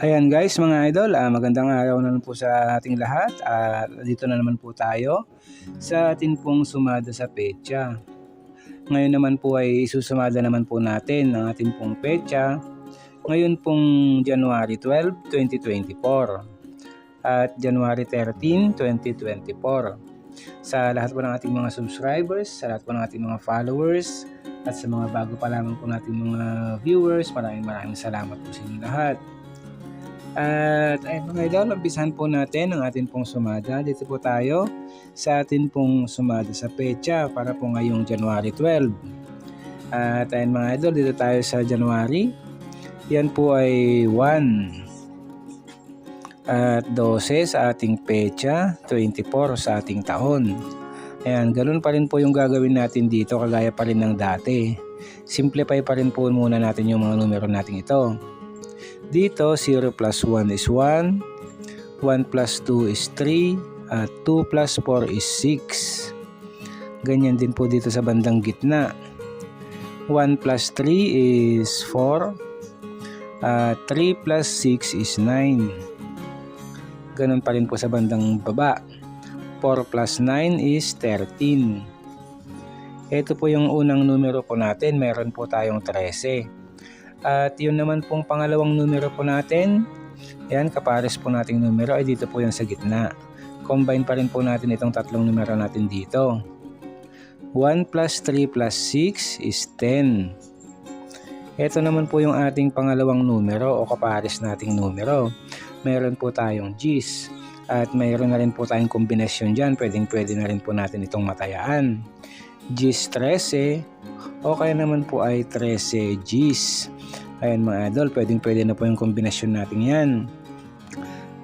Ayan guys mga idol, ah, magandang araw na naman po sa ating lahat. At dito na naman po tayo sa atin pong sumada sa pecha. Ngayon naman po ay isusumada naman po natin ang ating pong pecha. Ngayon pong January 12, 2024 at January 13, 2024. Sa lahat po ng ating mga subscribers, sa lahat po ng ating mga followers, at sa mga bago pa lamang po nating mga viewers, maraming maraming salamat po sa inyo lahat. At ayun mga idol, umpisahan po natin ang ating pong sumada. Dito po tayo sa ating pong sumada sa pecha para po ngayong January 12. At ayun mga idol, dito tayo sa January. Yan po ay 1 at 12 sa ating pecha, 24 sa ating taon. Ayan, ganun pa rin po yung gagawin natin dito kagaya pa rin ng dati. Simplify pa rin po muna natin yung mga numero natin ito. Dito, 0 plus 1 is 1, 1 plus 2 is 3, at 2 plus 4 is 6. Ganyan din po dito sa bandang gitna. 1 plus 3 is 4, at 3 plus 6 is 9. Ganun pa rin po sa bandang baba. 4 plus 9 is 13. Ito po yung unang numero po natin. Meron po tayong 13. At yun naman pong pangalawang numero po natin. Yan, kapares po nating numero ay dito po yung sa gitna. Combine pa rin po natin itong tatlong numero natin dito. 1 plus 3 plus 6 is 10. Ito naman po yung ating pangalawang numero o kapares nating numero. Meron po tayong G's. At mayroon na rin po tayong kombinasyon dyan. Pwedeng pwede na rin po natin itong matayaan. G's 13 o kaya naman po ay 13 G's. Ayan mga idol, pwedeng pwede na po yung kombinasyon natin yan.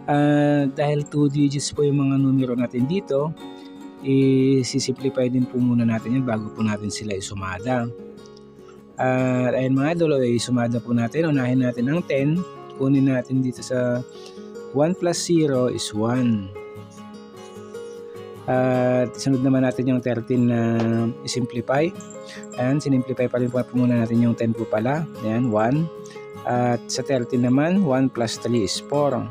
Uh, dahil 2 digits po yung mga numero natin dito, i-simplify din po muna natin yan bago po natin sila isumada. At uh, ayun mga idol, ay sumada po natin. Unahin natin ang 10. Kunin natin dito sa 1 plus 0 is 1. At sunod naman natin yung 13 na i-simplify. Ayan, sinimplify pa rin po muna natin yung 10 po pala. Ayan, 1. At sa 13 naman, 1 plus 3 is 4.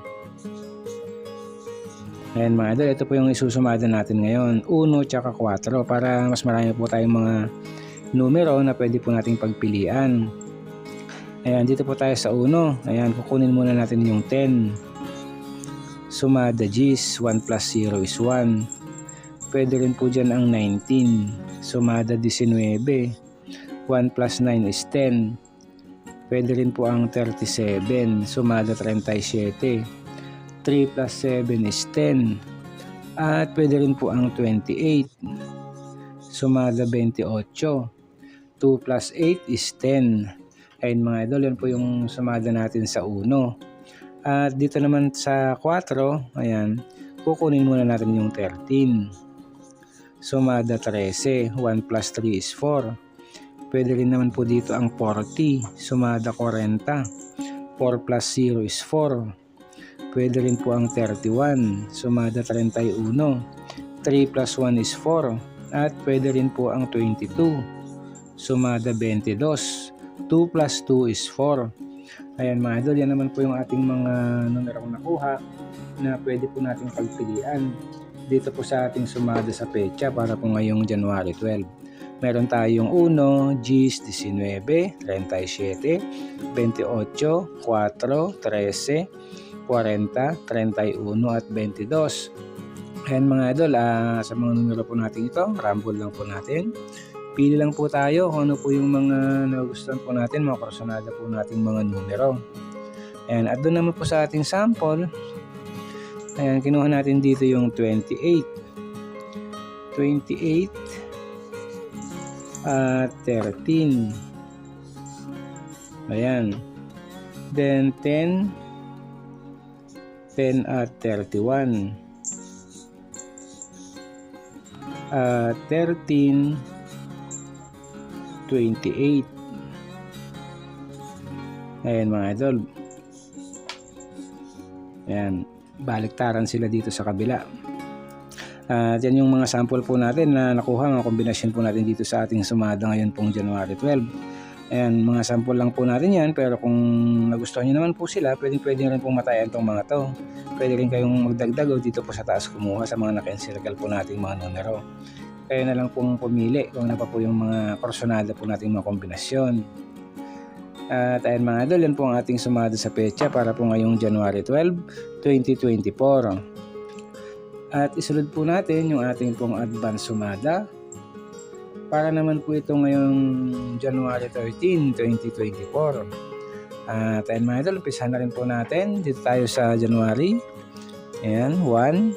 Ayan mga idol, ito po yung isusumada natin ngayon. 1 tsaka 4 para mas marami po tayong mga numero na pwede po nating pagpilian. Ayan, dito po tayo sa 1. Ayan, kukunin muna natin yung 10. Sumada G's, 1 plus 0 is 1 pwede rin po dyan ang 19. Sumada 19. 1 plus 9 is 10. Pwede rin po ang 37. Sumada 37. 3 plus 7 is 10. At pwede rin po ang 28. Sumada 28. 2 plus 8 is 10. Ayun mga idol, yan po yung sumada natin sa 1. At dito naman sa 4, ayan, kukunin muna natin yung 13. Sumada 13, 1 plus 3 is 4. Pwede rin naman po dito ang 40, sumada 40. 4 plus 0 is 4. Pwede rin po ang 31, sumada 31. 3 plus 1 is 4. At pwede rin po ang 22, sumada 22. 2 plus 2 is 4. Ayan mga idol, yan naman po yung ating mga numero nakuha na pwede po nating pagpilian dito po sa ating sumada sa pecha para po ngayong January 12. Meron tayong 1, G's 19, 37, 28, 4, 13, 40, 31 at 22. Ayan mga idol, uh, sa mga numero po natin ito, rumble lang po natin. Pili lang po tayo kung ano po yung mga nagustuhan po natin, mga personada po nating mga numero. Ayan, at doon naman po sa ating sample, Ayan, kinuha natin dito yung 28. 28 at 13. Ayan. Then 10 10 at 31. Uh, 13 28. Ayan mga idol. Ayan baliktaran sila dito sa kabila. At yan yung mga sample po natin na nakuha, mga kombinasyon po natin dito sa ating sumada ngayon pong January 12. Ayan, mga sample lang po natin yan pero kung nagustuhan nyo naman po sila, pwedeng pwede rin pong matayan tong mga to. Pwede rin kayong magdagdag o dito po sa taas kumuha sa mga naka-encircle po nating mga numero. Kaya na lang pong pumili kung ano pa po yung mga personada po nating mga kombinasyon. At ayan mga idol, yan po ang ating sumada sa pecha para po ngayong January 12, 2024. At isunod po natin yung ating pong advance sumada para naman po ito ngayong January 13, 2024. At ayan mga idol, umpisa na rin po natin. Dito tayo sa January. Ayan, 1,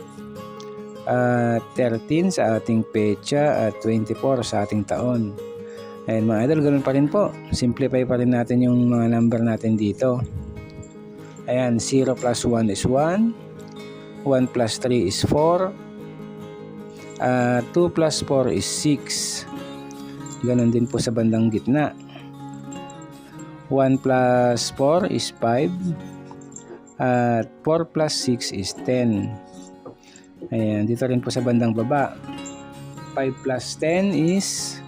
at 13 sa ating pecha at 24 sa ating taon. Ayan mga idol, ganun pa rin po. Simplify pa rin natin yung mga number natin dito. Ayan, 0 plus 1 is 1. 1 plus 3 is 4. Uh, 2 plus 4 is 6. Ganon din po sa bandang gitna. 1 plus 4 is 5. At 4 plus 6 is 10. Ayan, dito rin po sa bandang baba. 5 plus 10 is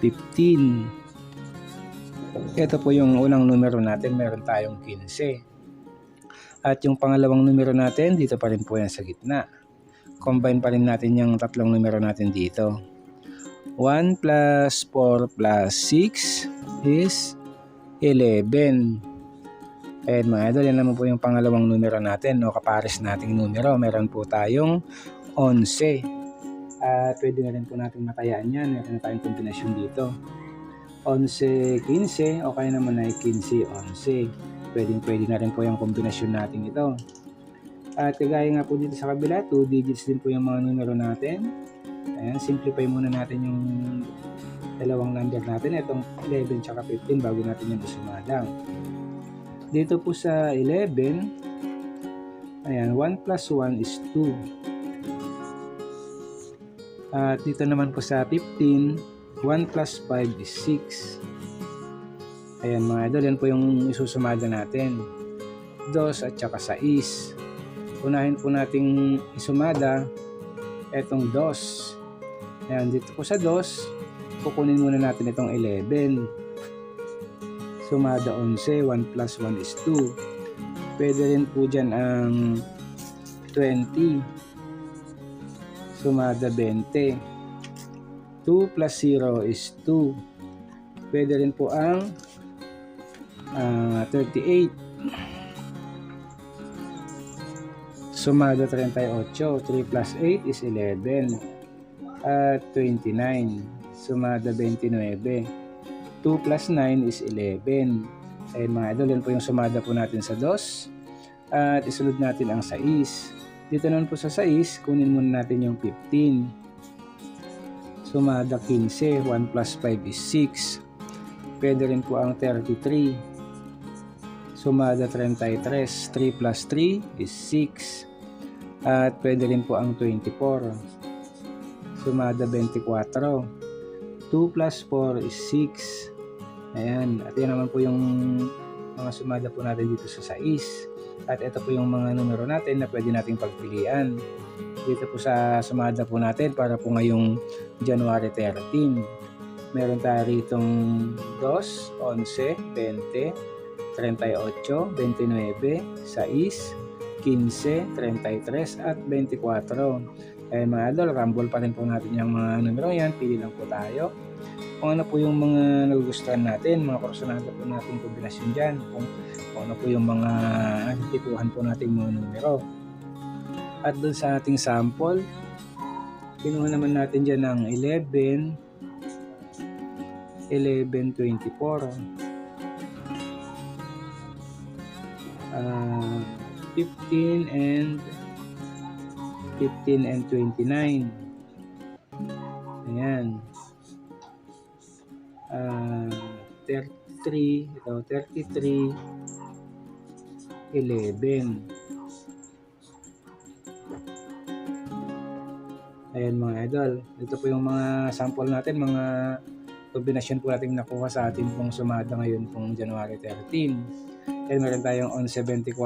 15. Ito po yung unang numero natin, meron tayong 15. At yung pangalawang numero natin, dito pa rin po yan sa gitna. Combine pa rin natin yung tatlong numero natin dito. 1 plus 4 plus 6 is 11. Ayan mga idol, yan naman po yung pangalawang numero natin, no, kapares nating numero. Meron po tayong 11. At pwede na rin po natin matayaan yan. Meron na tayong kombinasyon dito. 11, 15, o kaya naman ay 15, 11. Pwede, na rin po yung kombinasyon natin ito. At kagaya nga po dito sa kabila, 2 digits din po yung mga numero natin. Ayan, simplify muna natin yung dalawang number natin. Itong 11 tsaka 15 bago natin yung isumadang. Dito po sa 11, ayan, 1 plus 1 is 2. At dito naman po sa 15, 1 plus 5 is 6. Ayan mga idol, yan po yung isusumada natin. 2 at saka 6. Unahin po nating isumada etong 2. Ayan, dito po sa 2, kukunin muna natin itong 11. Sumada 11, 1 plus 1 is 2. Pwede rin po dyan ang 20. Sumada 20. 2 plus 0 is 2. Pwede rin po ang uh, 38. Sumada 38. 3 plus 8 is 11. At 29. Sumada 29. 2 plus 9 is 11. Ayun mga idol, yan po yung sumada po natin sa 2. At isunod natin ang 6. Dito naman po sa 6, kunin muna natin yung 15. Sumada 15, 1 plus 5 is 6. Pwede rin po ang 33. Sumada 33, 3 plus 3 is 6. At pwede rin po ang 24. Sumada 24. 2 plus 4 is 6. Ayan, at yan naman po yung mga sumada po natin dito sa 6. At ito po yung mga numero natin na pwede nating pagpilian. Dito po sa sumada po natin para po ngayong January 13. Meron tayo ritong 2, 11, 20, 38, 29, 6, 15, 33 at 24. Eh mga idol, rumble pa rin po natin yung mga numero yan. Pili lang po tayo kung ano po yung mga nagugustuhan natin, mga personada po natin kombinasyon dyan, kung, kung ano po yung mga nagtituhan po natin mga numero. At doon sa ating sample, kinuha naman natin dyan ng 11, 1124, uh, 15 and 15 and 29. Ayan uh, 33, ito, 33, 11. Ayan mga idol. Ito po yung mga sample natin, mga kombinasyon po natin nakuha sa ating pong sumada ngayon pong January 13. Then meron tayong 11.24,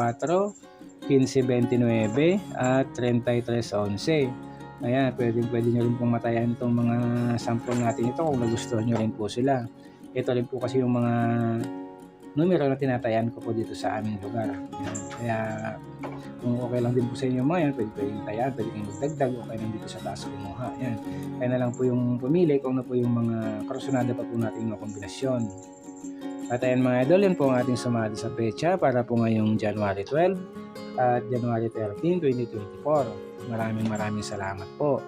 15.29 at 33.11. Ayan, pwede, pwede nyo rin pong matayan itong mga sample natin ito kung nagustuhan nyo rin po sila. ito rin po kasi yung mga numero na tinatayan ko po dito sa aming lugar. Kaya kung okay lang din po sa inyo mga yan, pwede kayong tayaan, pwede kayong magdagdag o kaya dito sa taas kumuha. Yan. Kaya na lang po yung pumili kung ano po yung mga karusonada pa po natin mga kombinasyon. At ayan mga idol, yan po ang ating sumali sa pecha para po ngayong January 12 at January 13, 2024. Maraming maraming salamat po.